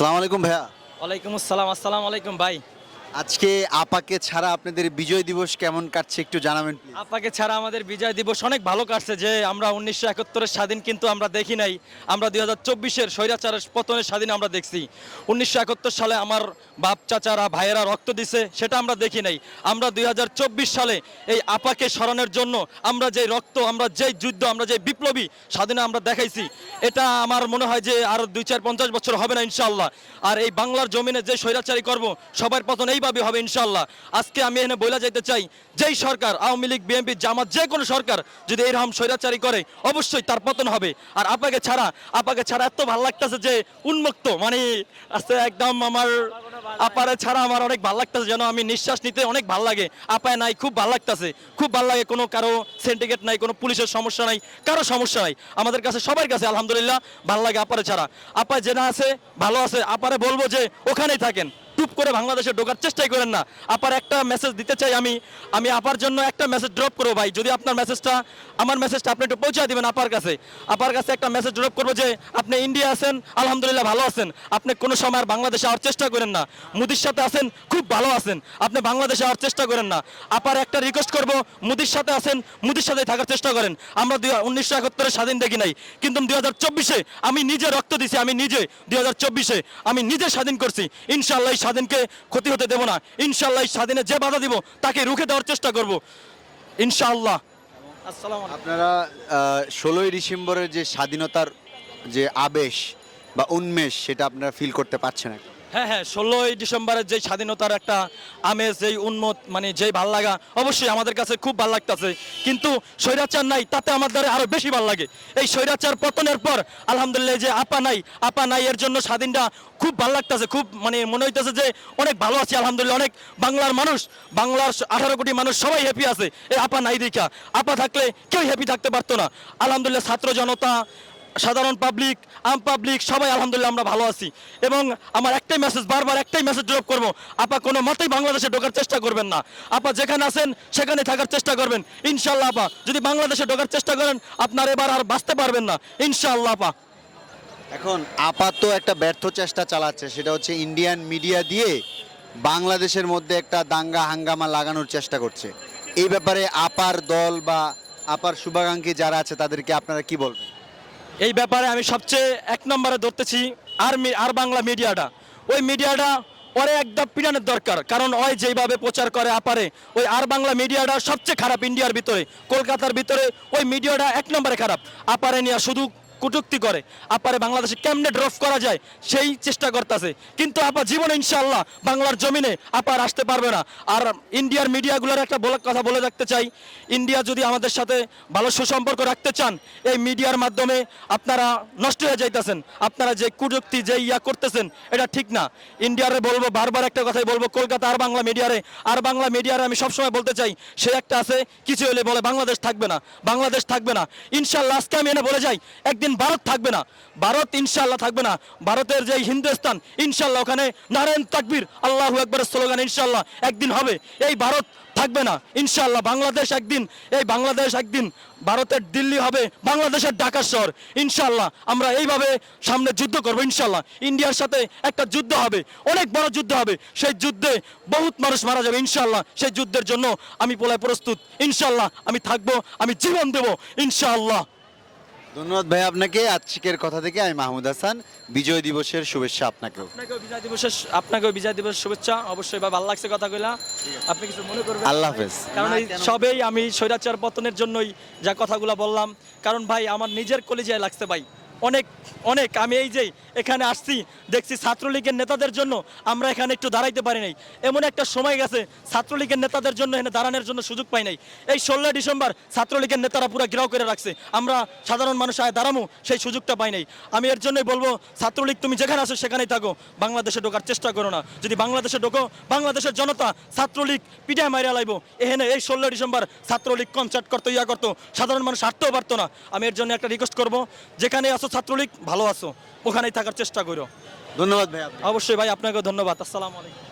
আসসালামু আলাইকুম ভাইয়া। ওয়ালাইকুম আসসালাম আসসালামু আলাইকুম ভাই। আজকে আপাকে ছাড়া আপনাদের বিজয় দিবস কেমন কাটছে একটু জানাবেন আপাকে ছাড়া আমাদের বিজয় দিবস অনেক ভালো কাটছে যে আমরা উনিশশো একাত্তরের স্বাধীন কিন্তু আমরা দেখি নাই। আমরা দুই হাজার চব্বিশের স্বৈরাচারের পতনের স্বাধীন আমরা দেখছি। উনিশশো একাত্তর সালে আমার বাপ, চাচারা, ভাইয়েরা রক্ত দিছে, সেটা আমরা দেখি নাই। আমরা দুই হাজার চব্বিশ সালে এই আপাকে স্মরণের জন্য আমরা যে রক্ত, আমরা যেই যুদ্ধ, আমরা যে বিপ্লবী স্বাধীনে আমরা দেখাইছি, এটা আমার মনে হয় যে আর দুই চার পঞ্চাশ বছর হবে না ইনশাল্লাহ আর এই বাংলার জমিনে যে স্বৈরাচারী করব সবার পতন এইভাবে হবে ইনশাল্লাহ আজকে আমি এখানে বইলা যাইতে চাই, যেই সরকার, আওয়ামী লীগ, বিএনপি, জামাত, যে কোনো সরকার যদি এইরকম স্বৈরাচারী করে, অবশ্যই তার পতন হবে। আর আপাকে ছাড়া আপাকে ছাড়া এত ভালো লাগতেছে যে উন্মুক্ত মানে আস্তে একদম আমার আপারে ছাড়া আমার অনেক ভালো লাগতেছে, যেন আমি নিঃশ্বাস নিতে অনেক ভালো লাগে। আপায় নাই, খুব ভালো লাগতেছে। খুব ভালো লাগে কোনো কারও সিন্ডিকেট নাই, কোনো পুলিশের সমস্যা নাই, কারও সমস্যা নাই। আমাদের কাছে, সবার কাছে আলহামদুলিল্লাহ ভালো লাগে আপারে ছাড়া। আপায় যেটা আছে, ভালো আছে, আপারে বলব যে ওখানেই থাকেন। টুপ করে বাংলাদেশে ঢোকার চেষ্টাই করেন না। আপার একটা মেসেজ দিতে চাই আমি। আমি আপার জন্য একটা মেসেজ ড্রপ করব ভাই। যদি আপনার মেসেজটা আমার মেসেজটা আপনি একটু পৌঁছে দিবেন আপার কাছে। আপার কাছে একটা মেসেজ ড্রপ করব যে, আপনি ইন্ডিয়া আছেন, আলহামদুলিল্লাহ ভালো আছেন। আপনি কোনো সময় আর বাংলাদেশে আওয়ার চেষ্টা করেন না। মুদির সাথে আছেন, খুব ভালো আছেন। আপনি বাংলাদেশে আওয়ার চেষ্টা করেন না। আপার একটা রিকোয়েস্ট করব, মুদির সাথে আছেন, মুদির সাথে থাকার চেষ্টা করেন। আমরা দুই উনিশশো একাত্তরে স্বাধীন দেখি নাই। কিন্তু দুই হাজার চব্বিশে আমি নিজে রক্ত দিছি, আমি নিজে। দুই হাজার চব্বিশে আমি নিজে স্বাধীন করছি। ইনশাল্লাহ স্বাধীনকে ক্ষতি হতে দেবো না। ইনশাল্লাহ এই স্বাধীনে যে বাধা দিব তাকে রুখে দেওয়ার চেষ্টা করব। ইনশাআল্লাহ। আপনারা ষোলোই ডিসেম্বরের যে স্বাধীনতার যে আবেশ বা উন্মেষ সেটা আপনারা ফিল করতে পারছেন এখন। হ্যাঁ হ্যাঁ ষোলোই ডিসেম্বরের যে স্বাধীনতার একটা আমেজ, যেই উন্মত মানে যেই ভালো লাগা, অবশ্যই আমাদের কাছে খুব ভালো লাগতেছে। কিন্তু স্বৈরাচার নাই, তাতে আমার দ্বারা আরও বেশি ভালো লাগে। এই স্বৈরাচার পতনের পর, আলহামদুলিল্লাহ যে আপা নাই আপা নাই এর জন্য স্বাধীনটা খুব ভালো লাগতেছে। খুব মানে মনে হইতেছে যে অনেক ভালো আছি, আলহামদুলিল্লাহ, অনেক বাংলার মানুষ, বাংলার আঠারো কোটি মানুষ সবাই হ্যাপি আছে। এই আপা নাই দেখা। আপা থাকলে কেউ হ্যাপি থাকতে পারতো না। আলহামদুলিল্লাহ, ছাত্র জনতা সাধারণ পাবলিক আম পাবলিক সবাই আলহামদুলিল্লাহ আমরা ভালো আছি। এবং আমার একটাই মেসেজ বারবার একটাই মেসেজ ড্রপ করব, আপা কোনো মতেই বাংলাদেশে ঢোকার চেষ্টা করবেন না। আপা যেখানে আছেন, সেখানে থাকার চেষ্টা করবেন। ইনশাল্লাহ আপা, যদি বাংলাদেশে ঢোকার চেষ্টা করেন, আপনার এবার আর বাঁচতে পারবেন না। ইনশাল্লাহ আপা। এখন আপাত একটা ব্যর্থ চেষ্টা চালাচ্ছে, সেটা হচ্ছে ইন্ডিয়ান মিডিয়া দিয়ে বাংলাদেশের মধ্যে একটা দাঙ্গা হাঙ্গামা লাগানোর চেষ্টা করছে। এই ব্যাপারে আপার দল বা আপার শুভাকাঙ্ক্ষী যারা আছে, তাদেরকে আপনারা কি বলবেন? এই ব্যাপারে আমি সবচেয়ে এক নম্বরে ধরতেছি আর আর বাংলা মিডিয়াটা। ওই মিডিয়াটা ওরে একদম পিটানোর দরকার। কারণ ওই যেভাবে প্রচার করে আপারে, ওই আর বাংলা মিডিয়াটা সবচেয়ে খারাপ ইন্ডিয়ার ভিতরে, কলকাতার ভিতরে, ওই মিডিয়াটা এক নম্বরে খারাপ। আপারে নিয়ে শুধু কটুক্তি করে। আপারে বাংলাদেশে কেমনে ড্রপ করা যায়, সেই চেষ্টা করতেছে। কিন্তু আপা জীবনে ইনশাল্লাহ বাংলার জমিনে আপার আসতে পারবে না। আর ইন্ডিয়ার মিডিয়াগুলোর একটা কথা বলে রাখতে চাই, ইন্ডিয়া যদি আমাদের সাথে ভালো সুসম্পর্ক রাখতে চান, এই মিডিয়ার মাধ্যমে আপনারা নষ্ট হয়ে যাইতেছেন। আপনারা যে কুযুক্তি যে ইয়া করতেছেন, এটা ঠিক না। ইন্ডিয়ারে বলব, বারবার একটা কথাই বলব, কলকাতা আর বাংলা মিডিয়ারে, আর বাংলা মিডিয়ারে আমি সবসময় বলতে চাই, সে একটা আছে, কিছু হলে বলে বাংলাদেশ থাকবে না, বাংলাদেশ থাকবে না। ইনশাল্লাহ আজকে আমি এনে বলে যাই, একদিন ভারত থাকবে না। ভারত ইনশাল্লাহ থাকবে না। ভারতের যে হিন্দুস্তান ইনশাল্লাহ ওখানে নারায়ণ তাকবীর, আল্লাহ একবারের স্লোগান ইনশাল্লাহ একদিন হবে। এই ভারত থাকবে না। ইনশাল্লাহ বাংলাদেশ একদিন, এই বাংলাদেশ একদিন ভারতের দিল্লি হবে, বাংলাদেশের ঢাকার শহর। ইনশাল্লাহ আমরা এইভাবে সামনে যুদ্ধ করব ইনশাল্লাহ ইন্ডিয়ার সাথে একটা যুদ্ধ হবে, অনেক বড় যুদ্ধ হবে। সেই যুদ্ধে বহুত মানুষ মারা যাবে ইনশাল্লাহ সেই যুদ্ধের জন্য আমি পোলায় প্রস্তুত। ইনশাল্লাহ আমি থাকব, আমি জীবন দেবো ইনশাআল্লাহ। ধন্যবাদ ভাই আপনাকে। আজকের কথা থেকে আমি মাহমুদ হাসান। বিজয় দিবসের শুভেচ্ছা আপনাকেও। আপনাকেও বিজয় দিবসের আপনাকেও বিজয় দিবসের শুভেচ্ছা। অবশ্যই ভাই ভালো লাগছে কথা কইলা। আপনি কিছু মনে করবেন? আল্লাহ হাফেজ। কারণ এই সবেই আমি স্বৈরাচার পতনের জন্যই যা কথাগুলো বললাম। কারণ ভাই আমার নিজের কলেজায় লাগছে ভাই। অনেক অনেক। আমি এই যে এখানে আসছি, দেখছি ছাত্রলীগের নেতাদের জন্য আমরা এখানে একটু দাঁড়াইতে পারি নাই। এমন একটা সময় গেছে, ছাত্রলীগের নেতাদের জন্য এখানে দাঁড়ানোর জন্য সুযোগ পাই নাই। এই ষোলোই ডিসেম্বর ছাত্রলীগের নেতারা পুরো ঘেরাও করে রাখছে। আমরা সাধারণ মানুষ আয় দাঁড়ামু, সেই সুযোগটা পাই নাই। আমি এর জন্যই বলব, ছাত্রলীগ তুমি যেখানে আসো সেখানেই থাকো। বাংলাদেশে ঢোকার চেষ্টা করো না। যদি বাংলাদেশে ঢোকো, বাংলাদেশের জনতা ছাত্রলীগ পিঠায় মাইরা লাইব। এখানে এই ষোলো ডিসেম্বর ছাত্রলীগ কনসার্ট করতো, ইয়া করতো। সাধারণ মানুষ হাঁটতেও পারতো না। আমি এর জন্য একটা রিকোয়েস্ট করব, যেখানে আসো ছাত্রলীগ ভালো আছো? ওখানেই থাকার চেষ্টা করো। ধন্যবাদ ভাই অবশ্যই ভাই আপনাকে ধন্যবাদ। আসসালামু আলাইকুম।